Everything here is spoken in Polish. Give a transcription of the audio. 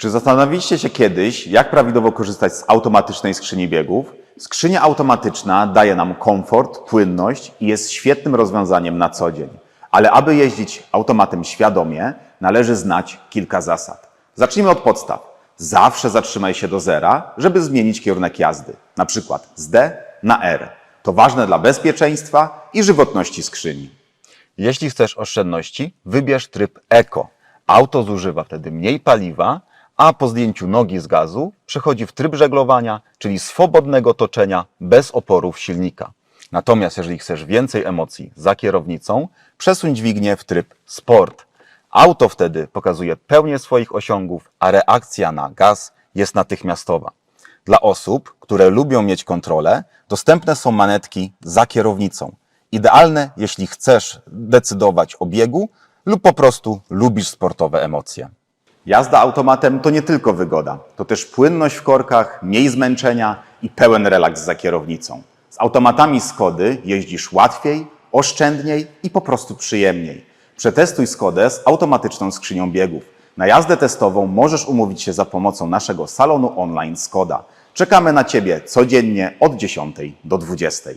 Czy zastanawialiście się kiedyś, jak prawidłowo korzystać z automatycznej skrzyni biegów? Skrzynia automatyczna daje nam komfort, płynność i jest świetnym rozwiązaniem na co dzień. Ale aby jeździć automatem świadomie, należy znać kilka zasad. Zacznijmy od podstaw. Zawsze zatrzymaj się do zera, żeby zmienić kierunek jazdy, na przykład z D na R. To ważne dla bezpieczeństwa i żywotności skrzyni. Jeśli chcesz oszczędności, wybierz tryb Eco. Auto zużywa wtedy mniej paliwa, a po zdjęciu nogi z gazu przechodzi w tryb żeglowania, czyli swobodnego toczenia bez oporów silnika. Natomiast jeżeli chcesz więcej emocji za kierownicą, przesuń dźwignię w tryb Sport. Auto wtedy pokazuje pełnię swoich osiągów, a reakcja na gaz jest natychmiastowa. Dla osób, które lubią mieć kontrolę, dostępne są manetki za kierownicą. Idealne, jeśli chcesz decydować o biegu lub po prostu lubisz sportowe emocje. Jazda automatem to nie tylko wygoda, to też płynność w korkach, mniej zmęczenia i pełen relaks za kierownicą. Z automatami Skody jeździsz łatwiej, oszczędniej i po prostu przyjemniej. Przetestuj Skodę z automatyczną skrzynią biegów. Na jazdę testową możesz umówić się za pomocą naszego salonu online Skoda. Czekamy na Ciebie codziennie od 10 do 20.